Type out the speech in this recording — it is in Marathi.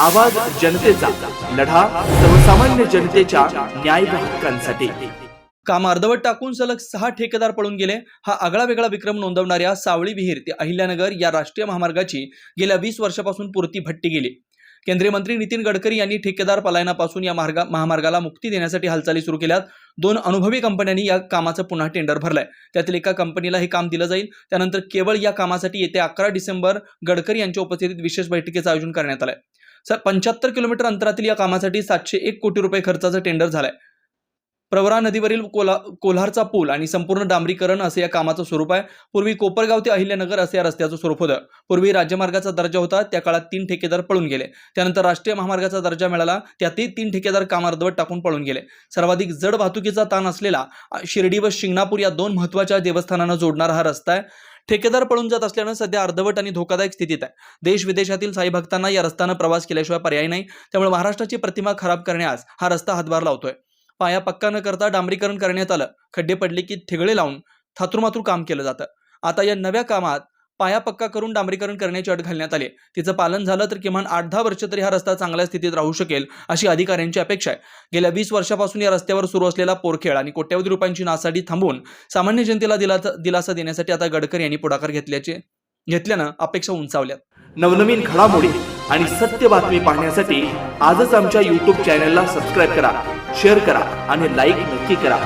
आवाज जनतेचा लढा सर्वसामान्य जनतेच्या न्याय हक्कांसाठी. काम अर्धवट टाकून सलग सहा ठेकेदार पळून गेले. हा आगळा वेगळा विक्रम नोंदवणाऱ्या सावळी विहीर ते अहिल्यानगर या राष्ट्रीय महामार्गाची गेल्या वीस वर्षापासून पुरती भट्टी गेली. केंद्रीय मंत्री नितीन गडकरी यांनी ठेकेदार पलायनापासून या मार्गा महामार्गाला मुक्ती देण्यासाठी हालचाली सुरू केल्यात. दोन अनुभवी कंपन्यांनी या कामाचं पुन्हा टेंडर भरलंय. त्यातील एका कंपनीला हे काम दिलं जाईल. त्यानंतर केवळ या कामासाठी येत्या अकरा डिसेंबर गडकरी यांच्या उपस्थितीत विशेष बैठकीचं आयोजन करण्यात आलंय. सर पंच्याहत्तर किलोमीटर अंतरातील या कामासाठी सातशे एक कोटी रुपये खर्चाचं टेंडर झालंय. प्रवरा नदीवरील कोला कोल्हारचा पूल आणि संपूर्ण डांबरीकरण असे या कामाचं स्वरूप आहे. पूर्वी कोपरगाव ते अहिल्यानगर असे या रस्त्याचं स्वरूप होतं. पूर्वी राज्यमार्गाचा दर्जा होता त्या काळात तीन ठेकेदार पळून गेले. त्यानंतर राष्ट्रीय महामार्गाचा दर्जा मिळाला त्यातही तीन ठेकेदार काम अर्धवट टाकून पळून गेले. सर्वाधिक जड वाहतुकीचा ताण असलेला शिर्डी व शिंगणापूर या दोन महत्त्वाच्या देवस्थानांना जोडणारा हा रस्ता आहे. ठेकेदार पळून जात असल्यानं सध्या अर्धवट आणि धोकादायक स्थितीत आहे. देश विदेशातील साई भक्तांना या रस्त्यानं प्रवास केल्याशिवाय पर्याय नाही. त्यामुळे महाराष्ट्राची प्रतिमा खराब करण्यास हा रस्ता हातभार लावतोय. पाया पक्का न करता डांबरीकरण करण्यात आलं. खड्डे पडले की ठेगळे लावून थातुरमातूर काम केलं जातं. आता या नव्या कामात पाया पक्का करून डांबरीकरण करण्याची अट घालण्यात आली. तिचं पालन झालं तर किमान आठ दहा वर्ष तरी हा रस्ता चांगल्या स्थितीत राहू शकेल अशी अधिकाऱ्यांची अपेक्षा आहे. गेल्या वीस वर्षापासून या रस्त्यावर सुरू असलेला पोरखेळ आणि कोट्यवधी रुपयांची नासाडी थांबवून सामान्य जनतेला दिलासा दिलासा देण्यासाठी आता गडकरी यांनी पुढाकार घेतल्याचे घेतल्यानं अपेक्षा उंचावल्यात नवनवीन घडामोडी आणि सत्य बातमी पाहण्यासाठी आजच आमच्या यूट्यूब चॅनलला सबस्क्राईब करा. शेअर करा आणि लाईक नक्की करा.